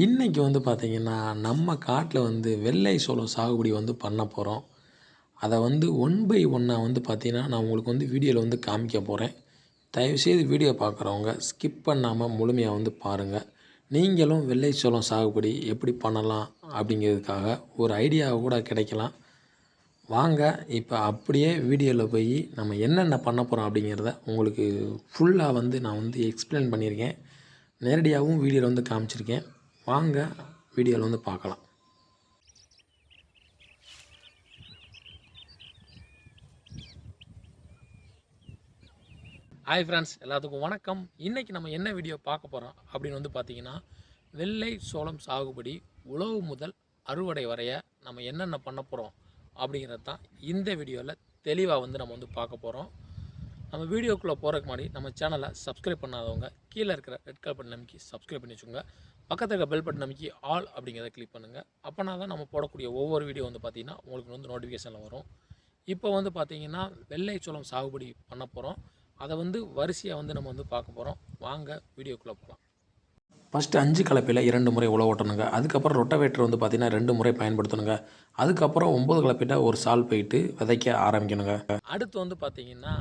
இன்றைக்கி வந்து பார்த்திங்கன்னா நம்ம காட்டில் வந்து வெள்ளை சோளம் சாகுபடி வந்து பண்ண போகிறோம் அதை வந்து ஒன் பை ஒன்னாக வந்து பார்த்திங்கன்னா நான் உங்களுக்கு வந்து வீடியோவில் வந்து காமிக்க போகிறேன் தயவுசெய்து வீடியோ பார்க்குறவங்க ஸ்கிப் பண்ணாமல் முழுமையாக வந்து பாருங்கள் நீங்களும் வெள்ளை சோளம் சாகுபடி எப்படி பண்ணலாம் அப்படிங்கிறதுக்காக ஒரு ஐடியா கூட கிடைக்கலாம். வாங்க இப்போ அப்படியே வீடியோவில் போய் நம்ம என்னென்ன பண்ண போகிறோம் அப்படிங்கிறத உங்களுக்கு ஃபுல்லாக வந்து நான் வந்து எக்ஸ்பிளைன் பண்ணியிருக்கேன். நேரடியாகவும் வீடியோவில் வந்து காமிச்சிருக்கேன். வாங்க வீடியோவில் வந்து பார்க்கலாம். ஹாய் ஃப்ரெண்ட்ஸ் எல்லாத்துக்கும் வணக்கம். இன்றைக்கி நம்ம என்ன வீடியோ பார்க்க போகிறோம் அப்படின்னு வந்து பார்த்தீங்கன்னா வெள்ளை சோளம் சாகுபடி உழவு முதல் அறுவடை வரைய நம்ம என்னென்ன பண்ண போகிறோம் அப்படிங்கிறது தான் இந்த வீடியோவில் தெளிவாக வந்து நம்ம வந்து பார்க்க போகிறோம் நம்ம வீடியோக்குள்ளே போகிறதுக்கு முன்னாடி நம்ம சேனலை சப்ஸ்கிரைப் பண்ணாதவங்க கீழே இருக்கிற ரெட் கலர் பட்டன் நமக்கு சப்ஸ்கிரைப் பண்ணி வச்சுக்கோங்க. பக்கத்தில் இருக்க பெல் பட்டன் நமக்கு ஆல் அப்படிங்கிறத கிளிக் பண்ணுங்கள் அப்போனா தான் நம்ம போடக்கூடிய ஒவ்வொரு வீடியோ வந்து பார்த்திங்கன்னா உங்களுக்கு வந்து நோட்டிஃபிகேஷனில் வரும். இப்போ வந்து பார்த்திங்கன்னா வெள்ளை சோளம் சாகுபடி பண்ண போகிறோம் அதை வந்து வரிசையாக வந்து நம்ம வந்து பார்க்க போகிறோம் வாங்க வீடியோக்குள்ளே போகலாம் ஃபஸ்ட்டு அஞ்சு கலப்பையில் இரண்டு முறை உழவு ஓட்டணுங்க. அதுக்கப்புறம் ரொட்டவேட்டர் வந்து பார்த்திங்கன்னா ரெண்டு முறை பயன்படுத்தணுங்க. அதுக்கப்புறம் ஒம்பது கலப்பையிட்ட ஒரு சால் போயிட்டு விதைக்க ஆரம்பிக்கணுங்க. அடுத்து வந்து பார்த்திங்கன்னா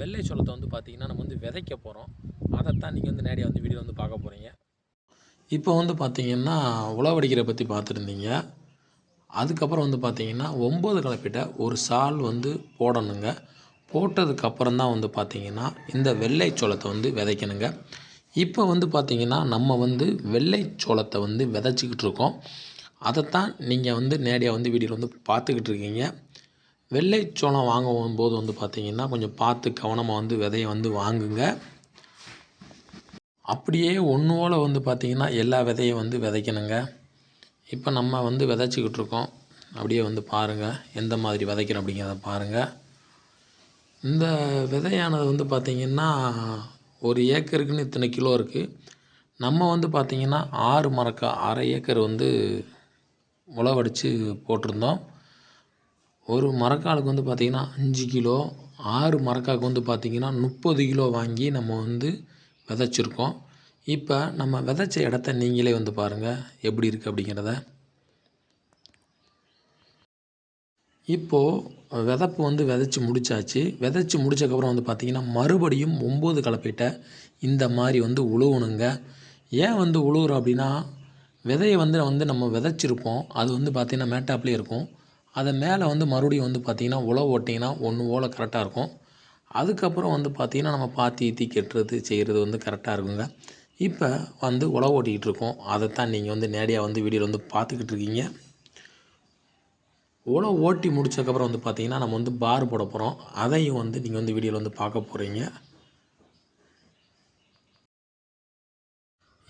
வெள்ளை சோளத்தை வந்து பார்த்திங்கன்னா நம்ம வந்து விதைக்க போகிறோம் அதைத்தான் நீங்கள் வந்து நேரடியாக வந்து வீடியோ வந்து பார்க்க போகிறீங்க இப்போ வந்து பார்த்திங்கன்னா உழவடிக்கிற பற்றி பார்த்துருந்தீங்க. அதுக்கப்புறம் வந்து பார்த்திங்கன்னா ஒம்பது கலப்பிட்ட ஒரு சால் வந்து போடணுங்க. போட்டதுக்கப்புறம் தான் வந்து பார்த்திங்கன்னா இந்த வெள்ளை சோளத்தை வந்து விதைக்கணுங்க. இப்போ வந்து பார்த்திங்கன்னா நம்ம வந்து வெள்ளை சோளத்தை வந்து விதைச்சிக்கிட்டு இருக்கோம். அதைத்தான் நீங்கள் வந்து நேரடியாக வந்து வீடியோவில் வந்து பார்த்துக்கிட்டு இருக்கீங்க. வெள்ளை சோளம் வாங்கும் போது வந்து பார்த்திங்கன்னா கொஞ்சம் பார்த்து கவனமாக வந்து விதையை வந்து வாங்குங்க. அப்படியே ஒன்றோல் வந்து பார்த்திங்கன்னா எல்லா விதையும் வந்து விதைக்கணுங்க. இப்போ நம்ம வந்து விதைச்சிக்கிட்டு இருக்கோம். அப்படியே வந்து பாருங்கள் எந்த மாதிரி விதைக்கிறோம் அப்படிங்கிறத பாருங்கள் இந்த விதையானது வந்து பார்த்திங்கன்னா ஒரு ஏக்கருக்குன்னு இத்தனை கிலோ இருக்குது நம்ம வந்து பார்த்திங்கன்னா ஆறு மரக்கா அரை ஏக்கர் வந்து உழவடித்து போட்டிருந்தோம். ஒரு மரக்காலுக்கு வந்து பார்த்திங்கன்னா அஞ்சு கிலோ ஆறு மரக்காவுக்கு வந்து பார்த்திங்கன்னா முப்பது கிலோ வாங்கி நம்ம வந்து விதைச்சிருக்கோம். இப்போ நம்ம விதைச்ச இடத்த நீங்களே வந்து பாருங்கள் எப்படி இருக்குது அப்படிங்கிறத. இப்போது விதப்பு வந்து விதைச்சி முடிச்சாச்சு. விதைச்சி முடிச்சக்கப்புறம் வந்து பார்த்திங்கன்னா மறுபடியும் ஒம்பது கலப்பிட்ட இந்த மாதிரி வந்து உழுவணுங்க. ஏன் வந்து உழுவுறோம் அப்படின்னா விதையை வந்து வந்து நம்ம விதைச்சிருப்போம். அது வந்து பார்த்திங்கன்னா மேட்டாப்லேயே இருக்கும். அதை மேலே வந்து மறுபடியும் வந்து பார்த்திங்கன்னா உழவு ஓட்டிங்கன்னா ஒன்று ஓலை கரெக்டாக இருக்கும். அதுக்கப்புறம் வந்து பார்த்திங்கன்னா நம்ம பாத்தி ஈத்தி கெட்டுறது செய்கிறது வந்து கரெக்டாக இருக்குங்க. இப்போ வந்து உழவு ஓட்டிக்கிட்டு இருக்கோம். அதைத்தான் நீங்கள் வந்து நேரடியாக வந்து வீடியோவில் வந்து பார்த்துக்கிட்டு இருக்கீங்க. உழவு ஓட்டி முடித்ததுக்கப்புறம் வந்து பார்த்தீங்கன்னா நம்ம வந்து பார் போட போகிறோம் அதையும் வந்து நீங்கள் வந்து வீடியோவில் வந்து பார்க்க போகிறீங்க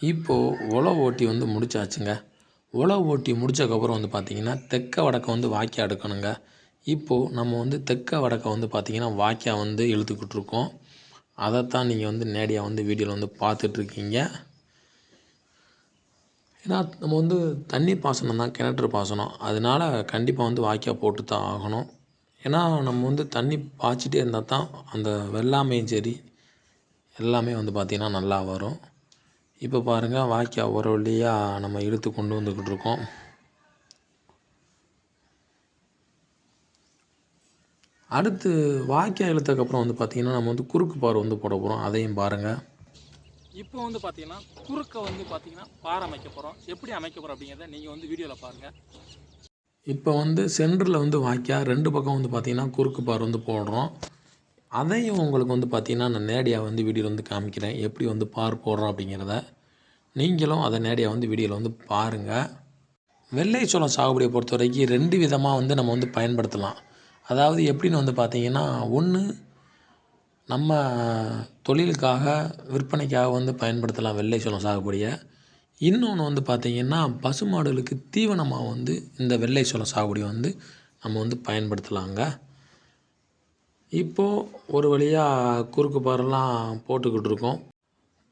இப்போது உழவு ஓட்டி வந்து முடிச்சாச்சுங்க. உழவு ஓட்டி முடிச்சக்கப்புறம் வந்து பார்த்திங்கன்னா தெற்க வடக்க வந்து வாக்கியா எடுக்கணுங்க. இப்போது நம்ம வந்து தெற்க வடக்க வந்து பார்த்திங்கன்னா வாக்கியா வந்து இழுத்துக்கிட்டு இருக்கோம். அதைத்தான் நீங்கள் வந்து நேரடியாக வந்து வீடியோவில் வந்து பார்த்துட்ருக்கீங்க ஏன்னா நம்ம வந்து தண்ணீர் பாசனம் தான் கிணற்று பாசனம். அதனால் கண்டிப்பாக வந்து வாய்க்கால் போட்டு தான் ஆகணும். ஏன்னா நம்ம வந்து தண்ணி பாய்ச்சிட்டே இருந்தால் தான் அந்த வெள்ளாமையும் சரி எல்லாமே வந்து பார்த்திங்கன்னா நல்லா வரும். இப்போ பாருங்கள் வாய்க்கா ஒரு வழியாக நம்ம இழுத்து கொண்டு வந்துக்கிட்டு இருக்கோம். அடுத்து வாய்க்கால் இழுத்ததுக்கப்புறம் வந்து பார்த்திங்கன்னா நம்ம வந்து குறுக்கு பார் வந்து போட போகிறோம் அதையும் பாருங்கள் இப்போ வந்து பார்த்தீங்கன்னா குறுக்க வந்து பார்த்தீங்கன்னா பாறை அமைக்க போகிறோம் எப்படி அமைக்க போகிறோம் அப்படிங்கிறத நீங்கள் வந்து வீடியோவில் பாருங்கள் இப்போ வந்து சென்டரில் வந்து வாய்க்கா ரெண்டு பக்கம் வந்து பார்த்திங்கன்னா குறுக்கு பார் வந்து போடுறோம். அதையும் உங்களுக்கு வந்து பார்த்திங்கன்னா நான் நேரடியாக வந்து வீடியோவில் வந்து காமிக்கிறேன். எப்படி வந்து பார் போடுறோம் அப்படிங்கிறத. நீங்களும் அதை நேரடியாக வந்து வீடியோவில் வந்து பாருங்கள் வெள்ளை சோளம் சாகுபடியை பொறுத்த வரைக்கும் ரெண்டு விதமாக வந்து நம்ம வந்து பயன்படுத்தலாம். அதாவது எப்படின்னு வந்து பார்த்திங்கன்னா ஒன்று நம்ம தொழிலுக்காக விற்பனைக்காக வந்து பயன்படுத்தலாம் வெள்ளை சோளம் சாகுபடியை. இன்னொன்று வந்து பார்த்திங்கன்னா பசுமாடுகளுக்கு தீவனமாக வந்து இந்த வெள்ளை சோளம் சாகுபடி வந்து நம்ம வந்து பயன்படுத்தலாங்க. இப்போது ஒரு வழியாக குறுக்கு பாரெல்லாம் போட்டுக்கிட்டு இருக்கோம்.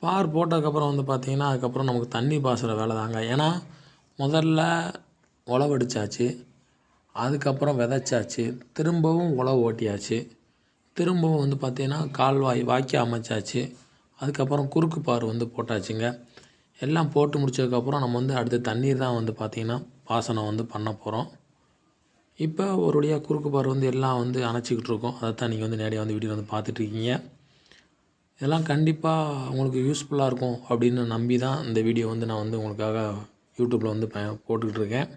பார் போட்டதுக்கப்புறம் வந்து பார்த்திங்கன்னா அதுக்கப்புறம் நமக்கு தண்ணி பாசுகிற வேலை தாங்க. ஏன்னா முதல்ல உழவடிச்சாச்சு அதுக்கப்புறம் விதைச்சாச்சு. திரும்பவும் உழவு ஓட்டியாச்சு. திரும்பவும் வந்து பார்த்திங்கன்னா கால்வாய் வாய்க்கால் அமைச்சாச்சு. அதுக்கப்புறம் குறுக்கு பார் வந்து போட்டாச்சுங்க. எல்லாம் போட்டு முடிச்சதுக்கப்புறம் நம்ம வந்து அடுத்து தண்ணீர் தான் வந்து பார்த்திங்கன்னா பாசனம் வந்து பண்ண போகிறோம் இப்போ ஒரு வழியாக குறுக்கு பார் வந்து எல்லாம் வந்து அணைச்சிக்கிட்டு இருக்கோம். அதை தான் நீங்கள் வந்து நேரடியாக வந்து வீடியோ வந்து பார்த்துட்ருக்கீங்க இதெல்லாம் கண்டிப்பாக உங்களுக்கு யூஸ்ஃபுல்லாக இருக்கும் அப்படின்னு நம்பி தான் இந்த வீடியோ வந்து நான் வந்து உங்களுக்காக யூடியூப்பில் வந்து ப போட்டுக்கிட்டு இருக்கேன்.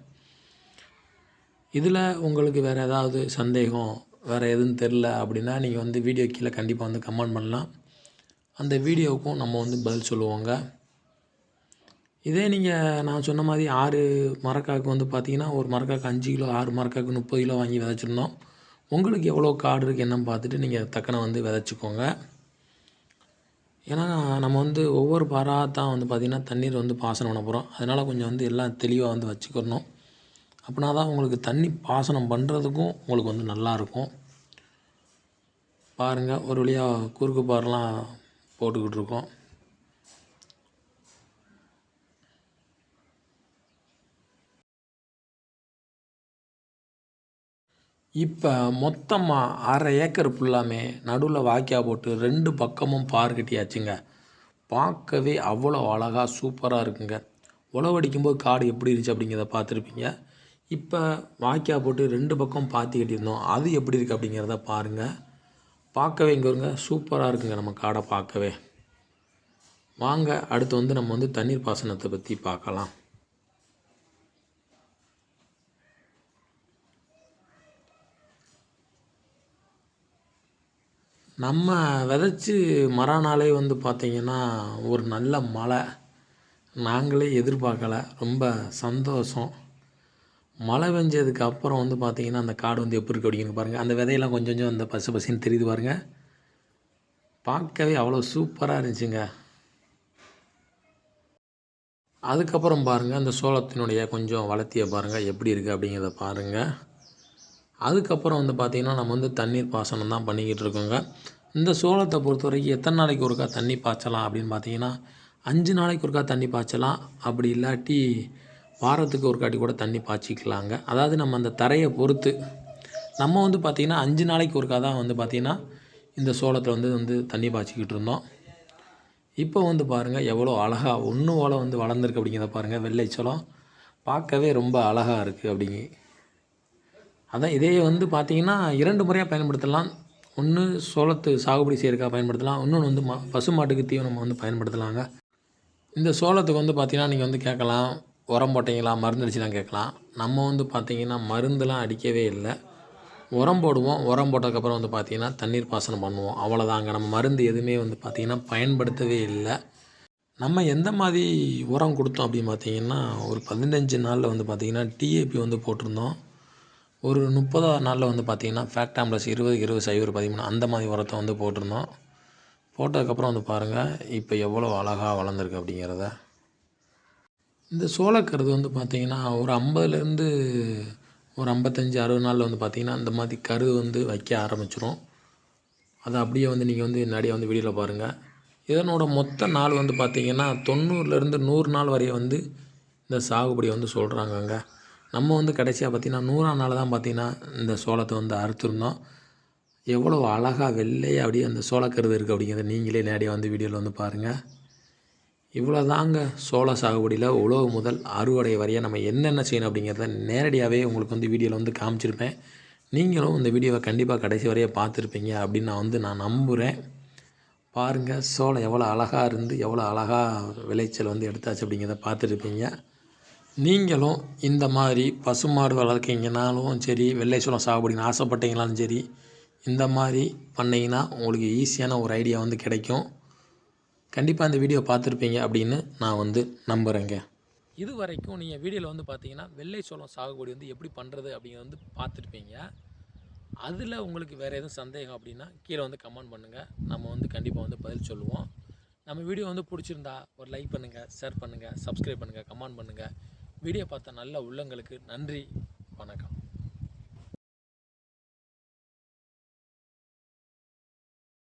இதில் உங்களுக்கு வேறு ஏதாவது சந்தேகம் வேறு எதுவும் தெரில அப்படின்னா நீங்கள் வந்து வீடியோ கீழே கண்டிப்பாக வந்து கமெண்ட் பண்ணலாம். அந்த வீடியோவுக்கும் நம்ம வந்து பதில் சொல்லுவோங்க. இதே நீங்கள் நான் சொன்ன மாதிரி ஆறு மரக்காக்கு வந்து பார்த்தீங்கன்னா ஒரு மரக்காக்கு அஞ்சு கிலோ ஆறு மரக்காக்கு முப்பது கிலோ வாங்கி விதைச்சிருந்தோம். உங்களுக்கு எவ்வளோ காடு இருக்குது என்னன்னு பார்த்துட்டு நீங்கள் தக்கனை வந்து விதைச்சிக்கோங்க. ஏன்னா நம்ம வந்து ஒவ்வொரு பாராக தான் வந்து பார்த்திங்கன்னா தண்ணீர் வந்து பாசனம் பண்ண போகிறோம் அதனால் கொஞ்சம் வந்து எல்லாம் தெளிவாக வந்து வச்சுக்கணும். அப்படின்னா தான் உங்களுக்கு தண்ணி பாசனம் பண்ணுறதுக்கும் உங்களுக்கு வந்து நல்லாயிருக்கும் பாருங்கள் ஒரு வழியாக குறுக்கு பாரெலாம் போட்டுக்கிட்டு இருக்கோம். இப்போ மொத்தமாக அரை ஏக்கர் ஃபுல்லாமே நடுவில் வாய்க்கா போட்டு ரெண்டு பக்கமும் பார் கட்டியாச்சுங்க. பார்க்கவே அவ்வளோ அழகாக சூப்பராக இருக்குங்க. உழவடிக்கும்போது காடு எப்படி இருந்துச்சு அப்படிங்கிறத பார்த்துருப்பீங்க. இப்போ வாய்க்கா போட்டு ரெண்டு பக்கம் பாத்தி கட்டியிருந்தோம். அது எப்படி இருக்குது அப்படிங்கிறத பாருங்கள் பார்க்கவே இங்கே வருங்க சூப்பராக இருக்குங்க நம்ம காடை பார்க்கவே. வாங்க அடுத்து வந்து நம்ம வந்து தண்ணீர் பாசனத்தை பற்றி பார்க்கலாம். நம்ம விதைச்சி மறுநாளே வந்து பார்த்திங்கன்னா ஒரு நல்ல மழை. நாங்களே எதிர்பார்க்கல. ரொம்ப சந்தோஷம். மழை பெஞ்சதுக்கு அப்புறம் வந்து பார்த்திங்கன்னா அந்த காடு வந்து எப்படி இருக்கு அப்படின்னு பாருங்கள் அந்த விதையெல்லாம் கொஞ்சம் கொஞ்சம் அந்த பசு பசின்னு தெரியுது பாருங்கள் பார்க்கவே அவ்வளோ சூப்பராக இருந்துச்சுங்க. அதுக்கப்புறம் பாருங்கள் அந்த சோளத்தினுடைய கொஞ்சம் வளர்த்தியை பாருங்கள் எப்படி இருக்குது அப்படிங்கிறத பாருங்கள் அதுக்கப்புறம் வந்து பார்த்திங்கன்னா நம்ம வந்து தண்ணீர் பாசனம் தான் பண்ணிக்கிட்டு இருக்கோங்க. இந்த சோளத்தை பொறுத்த வரைக்கும் எத்தனை நாளைக்கு ஒருக்கா தண்ணி பாய்ச்சலாம் அப்படின்னு பார்த்தீங்கன்னா அஞ்சு நாளைக்கு ஒருக்கா தண்ணி பாய்ச்சலாம். அப்படி இல்லாட்டி வாரத்துக்கு ஒரு காட்டி கூட தண்ணி பாய்ச்சிக்கலாங்க. அதாவது நம்ம அந்த தரையை பொறுத்து நம்ம வந்து பார்த்திங்கன்னா அஞ்சு நாளைக்கு ஒருக்கா தான் வந்து பார்த்திங்கன்னா இந்த சோளத்தில் வந்து வந்து தண்ணி பாய்ச்சிக்கிட்டு இருந்தோம். இப்போ வந்து பாருங்கள் எவ்வளோ அழகாக ஒன்று ஓலை வந்து வளர்ந்துருக்கு அப்படிங்கிறத பாருங்கள் வெள்ளை சோளம். பார்க்கவே ரொம்ப அழகாக இருக்குது அப்படிங்க அதான் இதே வந்து பார்த்தீங்கன்னா இரண்டு முறையாக பயன்படுத்தலாம். ஒன்று சோளத்து சாகுபடி செய்யறதுக்காக பயன்படுத்தலாம். இன்னொன்று வந்து மா பசு மாட்டுக்கு தீவனம் நம்ம வந்து பயன்படுத்தலாங்க. இந்த சோளத்துக்கு வந்து பார்த்திங்கன்னா நீங்கள் வந்து கேட்கலாம். உரம் போட்டீங்களா? மருந்து அடிச்சுலாம் கேட்கலாம். நம்ம வந்து பார்த்திங்கன்னா மருந்துலாம் அடிக்கவே இல்லை. உரம் போடுவோம். உரம் போட்டதுக்கப்புறம் வந்து பார்த்தீங்கன்னா தண்ணீர் பாசனம் பண்ணுவோம். அவ்வளோதாங்க நம்ம மருந்து எதுவுமே வந்து பார்த்திங்கன்னா பயன்படுத்தவே இல்லை. நம்ம எந்த மாதிரி உரம் கொடுத்தோம் அப்படின்னு பார்த்தீங்கன்னா ஒரு பதினஞ்சு நாளில் வந்து பார்த்திங்கன்னா டிஏபி வந்து போட்டிருந்தோம். ஒரு முப்பதாவது நாளில் வந்து பார்த்தீங்கன்னா ஃபேக்டாம்லஸ் இருபது இருபது சைபர் பதிமூணு அந்த மாதிரி உரத்தை வந்து போட்டிருந்தோம். போட்டதுக்கப்புறம் வந்து பாருங்கள் இப்போ எவ்வளோ அழகாக வளர்ந்துருக்கு அப்படிங்கிறத. இந்த சோளக்கருது வந்து பார்த்திங்கன்னா ஒரு ஐம்பதுலேருந்து ஒரு ஐம்பத்தஞ்சு அறுபது நாளில் வந்து பார்த்திங்கன்னா இந்த மாதிரி கருது வந்து வைக்க ஆரம்பிச்சிரும். அதை அப்படியே வந்து நீங்கள் வந்து நிறைய வந்து வீடியோவில் பாருங்கள் இதனோட மொத்த நாள் வந்து பார்த்திங்கன்னா தொண்ணூறுலேருந்து நூறு நாள் வரைய வந்து இந்த சாகுபடியை வந்து சொல்கிறாங்கங்க நம்ம வந்து கடைசியாக பார்த்திங்கன்னா நூறாம் நாள் தான் பார்த்திங்கன்னா இந்த சோளத்தை வந்து அறுத்துருந்தோம் எவ்வளோ அழகாக வெள்ளையாக அப்படியே அந்த சோளக்கருது இருக்குது அப்படிங்கிறத நீங்களே நேரடியாக வந்து வீடியோவில் வந்து பாருங்கள் இவ்வளோ தாங்க சோள சாகுபடியில் உழவு முதல் அறுவடை வரைய நம்ம என்னென்ன செய்யணும் அப்படிங்கிறத நேரடியாகவே உங்களுக்கு வந்து வீடியோவில் வந்து காமிச்சிருப்பேன். நீங்களும் இந்த வீடியோவை கண்டிப்பாக கடைசி வரைய பார்த்துருப்பீங்க அப்படின்னு நான் வந்து நான் நம்புகிறேன் பாருங்கள் சோளம் எவ்வளோ அழகாக இருந்து எவ்வளோ அழகாக விளைச்சல் வந்து எடுத்தாச்சு அப்படிங்கிறத பார்த்துருப்பீங்க. நீங்களும் இந்த மாதிரி பசுமாடு வளர்க்கீங்கனாலும் சரி வெள்ளை சோளம் சாகுபடின்னு ஆசைப்பட்டீங்களாலும் சரி இந்த மாதிரி பண்ணிங்கன்னா உங்களுக்கு ஈஸியான ஒரு ஐடியா வந்து கிடைக்கும். கண்டிப்பாக இந்த வீடியோ பார்த்துருப்பீங்க அப்படின்னு நான் வந்து நம்புகிறேங்க இது வரைக்கும் நீங்கள் வீடியோவில் வந்து பார்த்தீங்கன்னா வெள்ளை சோளம் சாகுபடி வந்து எப்படி பண்ணுறது அப்படிங்கிறத வந்து பார்த்துருப்பீங்க. அதில் உங்களுக்கு வேறு எதுவும் சந்தேகம் அப்படின்னா கீழே வந்து கமெண்ட் பண்ணுங்கள் நம்ம வந்து கண்டிப்பாக வந்து பதில் சொல்லுவோம். நம்ம வீடியோ வந்து பிடிச்சிருந்தா ஒரு லைக் பண்ணுங்கள் ஷேர் பண்ணுங்கள் சப்ஸ்கிரைப் பண்ணுங்கள் கமெண்ட் பண்ணுங்கள் வீடியோ பார்த்த நல்ல உள்ளங்களுக்கு நன்றி வணக்கம்.